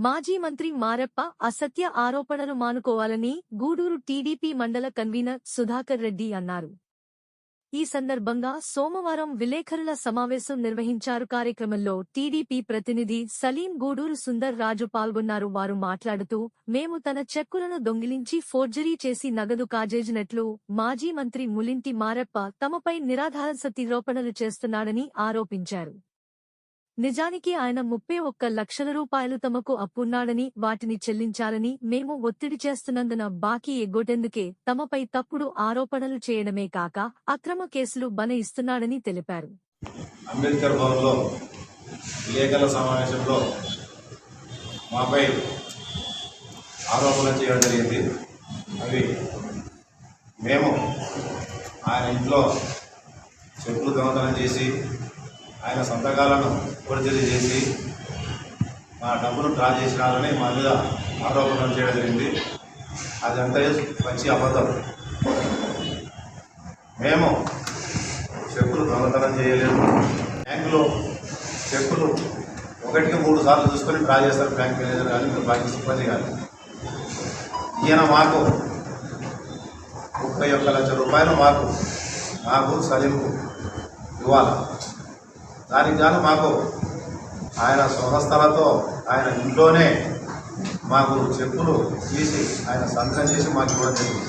మాజీ మంత్రి మారప్ప అసత్య ఆరోపణలు మానుకోవాలని గూడూరు టీడీపీ మండల కన్వీనర్ సుధాకర్ రెడ్డి అన్నారు. ఈ సందర్భంగా సోమవారం విలేకరుల సమావేశం నిర్వహించారు. కార్యక్రమంలో టీడీపీ ప్రతినిధి సలీం గూడూరు సుందర్ రాజు పాల్గొన్నారు. వారు మాట్లాడుతూ మేము తన చెక్కులను దొంగిలించి ఫోర్జరీ చేసి నగదు కాజేసినట్లు మాజీ మంత్రి ములింటి మారప్ప తమపై నిరాధార సతిరోపణలు చేస్తున్నాడని ఆరోపించారు. నిజానికి ఆయన ముప్పై ఒక్క లక్షల రూపాయలు తమకు అప్పున్నాడని వాటిని చెల్లించాలని మేము ఒత్తిడి చేస్తున్నందున బాకీ ఎగ్గొట్టేందుకే తమపై తప్పుడు ఆరోపణలు చేయడమే కాక అక్రమ కేసులు బన ఇస్తున్నాడని తెలిపారు. అంబేద్కర్ భవన్లో విలేకరుల సమావేశంలో మాపై ఆరోపణలు చేయడం జరిగింది. అవి మేము ఆయన ఇంట్లో చెప్పులు దొంగతనం చేసి ఆయన సంతకాలను ఫోర్జరీ చేసి మా డబ్బును డ్రా చేసినారని మా మీద ఆరోపణలు చేయడం జరిగింది. అదంతా మంచి అబద్ధం. మేము చెక్కులు దొంగతనం చేయలేము బ్యాంకులో చెక్కులు ఒకటికి మూడు సార్లు చూసుకొని డ్రా చేస్తారు బ్యాంక్ మేనేజర్ కానీ మీరు బ్యాంక్ సిబ్బంది కానీ ఈయన మాకు ముప్పై ఒక్క లక్ష రూపాయలు మాకు మాకు సలీంకు ఇవ్వాలి? దానికి గాను మాకు ఆయన స్వహస్తాలతో ఆయన ఇంట్లోనే మాకు చెప్పులు తీసి ఆయన సంతకం చేసి మాకు ఇవ్వడం జరిగింది.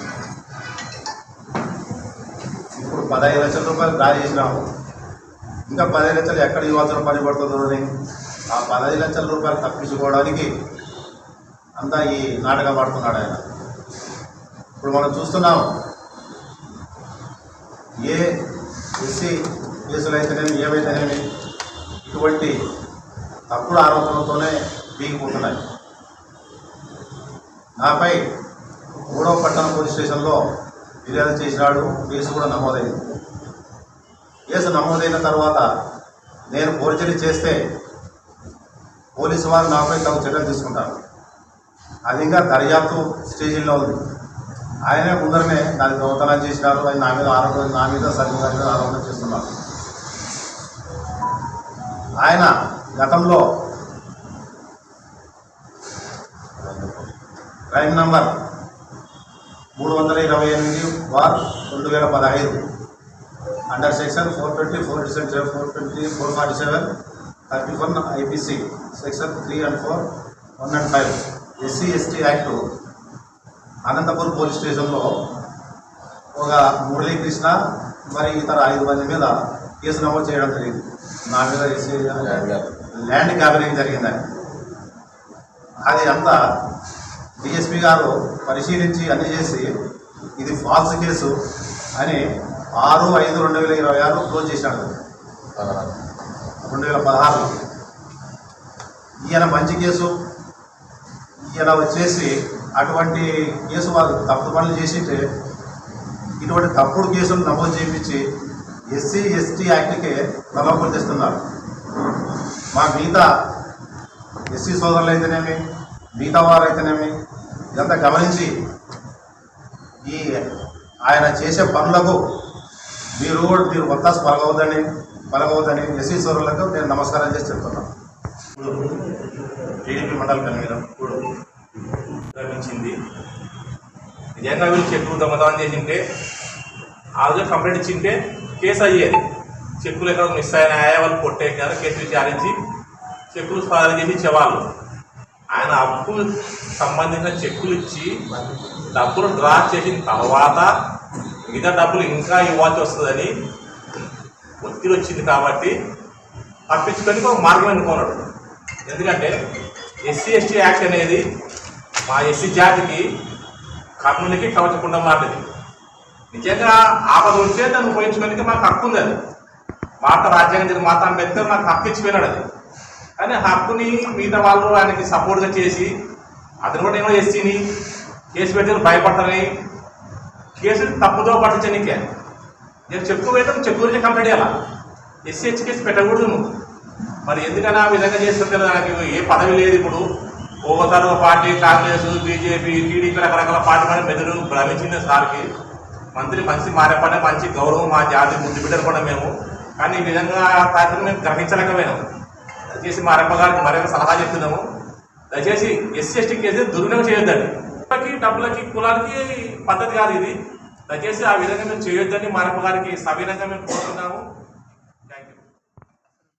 ఇప్పుడు పదహైదు లక్షల రూపాయలు డ్రా చేసినాము. ఇంకా పదహైదు లక్షలు ఎక్కడ ఇవ్వాల్సిన పని పడుతుందో అని ఆ పదహైదు లక్షల రూపాయలు తప్పించుకోవడానికి అంతా ఈ నాటకం ఆడుతున్నాడు ఆయన. ఇప్పుడు మనం చూస్తున్నాం ఏ ఎస్సీ కేసులు అయితేనేమి ఏవైతేనేమి ఇటువంటి తప్పుడు ఆరోపణలతోనే బీగిపోతున్నాయి. నాపై మూడవ పట్టణ పోలీస్ స్టేషన్లో ఫిర్యాదు చేసినాడు కేసు కూడా నమోదైంది. కేసు నమోదైన తర్వాత నేను ఫోర్జరీ చేస్తే పోలీసు వారు నాపై తగు చర్యలు తీసుకుంటారు. అది ఇంకా దర్యాప్తు స్టేజీలో ఉంది. ఆయనే ముందరనే దాని దొంగతనం చేసినారు ఆయన నా మీద ఆరోపణ నా మీద సరిగ్గా మీద ఆరోపణ చేస్తున్నారు. ఆయన గతంలో క్రైమ్ నంబర్ మూడు వందల ఇరవై ఎనిమిది బార్ రెండు వేల పదహైదు. Under section four twenty four section four twenty four forty seven thirty one IPC section three and four one and five SC ST act Anantapur police స్టేషన్లో ఒక మురళీకృష్ణ మరి ఇతర ఐదు మంది మీద కేసు నమోదు చేయడం జరిగింది. నా మీద ల్యాండ్ క్యాబినింగ్ జరిగిందని అది అంతా డిఎస్పి గారు పరిశీలించి అన్ని చేసి ఇది ఫాల్స్ కేసు అని ఆరు ఐదు రెండు వేల ఇరవై ఆరు క్లోజ్ చేశాడు. రెండు వేల పదహారులో. ఈయన మంచి కేసు. ఈయన వచ్చేసి అటువంటి కేసు వాళ్ళు తప్పు పనులు చేసింటే ఇటువంటి తప్పుడు కేసులు నమోదు చేయించి ఎస్సీ ఎస్టీ యాక్ట్కే ప్రలోభం తెస్తున్నారు. మా మిగతా ఎస్సీ సోదరులు అయితేనేమి మిగతా వారు అయితేనేమి ఇదంతా గమనించి ఈ ఆయన చేసే పనులకు మీరు కూడా మీరు ఒత్తాసు పలగవద్దని పలగవద్దని ఎస్సీ సోదరులకు నేను నమస్కారం చేసి చెప్తున్నాను. ఇప్పుడు టీడీపీ మండల కన్వీనర్ ఇప్పుడు గమనించింది నిజంగా వీళ్ళు చెక్కులు దొంగతనం చేసింటే ఆ రోజు కంప్లైంట్ ఇచ్చింటే కేసు అయ్యేది చెక్కులు ఎక్కడ మిస్ అయిన వాళ్ళు కొట్టే కదా కేసు విచారించి చెక్కులు స్వాధీనం చేసి ఇచ్చేవాళ్ళు. ఆయన అప్పు సంబంధించిన చెక్కులు ఇచ్చి డబ్బులు డ్రా చేసిన తర్వాత మిగతా డబ్బులు ఇంకా ఇవ్వాల్సి వస్తుందని ఒత్తిడి వచ్చింది కాబట్టి తప్పించుకొని ఒక మార్గం ఎన్నుకున్నాడు. ఎందుకంటే ఎస్సీ ఎస్టీ యాక్ట్ అనేది మా ఎస్సీ జాతికి కర్ణునికి కవచకుండా మాటది నిజంగా ఆపద ఉంటే దాన్ని ఉపయోగించుకోవడానికి మాకు హక్కు ఉంది అది. మాట రాజ్యాంగం మాత అంబేద్కర్ నాకు హక్కు ఇచ్చిపోయినాడు అది. కానీ హక్కుని మిగతా వాళ్ళు ఆయనకి సపోర్ట్గా చేసి అతను కూడా ఏమో ఎస్సీని కేసు పెట్టి భయపడతారని కేసు తప్పుదో పట్టించనీకే నేను చెప్పు అయితే చెక్కు గురించి కంప్లైంట్ చేయాలా? ఎస్సీ హెచ్ కేసు పెట్టకూడదు నువ్వు. మరి ఎందుకని ఆ విధంగా చేస్తుంటే నాకు ఏ పదవి లేదు ఇప్పుడు. పోతారు పార్టీ కాంగ్రెస్ బీజేపీ టీడీపీ రకరకాల పార్టీ మీద మెదడు భ్రమించింది సార్కి. మంత్రి మంచి మారేపడే మంచి గౌరవం మా జాతి ముందు బిడ్డలు కూడా మేము. కానీ ఈ విధంగా కార్యక్రమం మేము గ్రహించలేకపోయినాము దయచేసి మారప్ప గారికి మరొక సలహా చెప్తున్నాము. దయచేసి ఎస్సీ ఎస్టీ కేసు దుర్వినియోగం చేయొద్దండి. డబ్బులకి డబ్బులకి కులానికి పద్ధతి కాదు ఇది. దయచేసి ఆ విధంగా మేము చేయొద్దని మారప్ప గారికి. సవీనంగా మేము కోరుతున్నాము.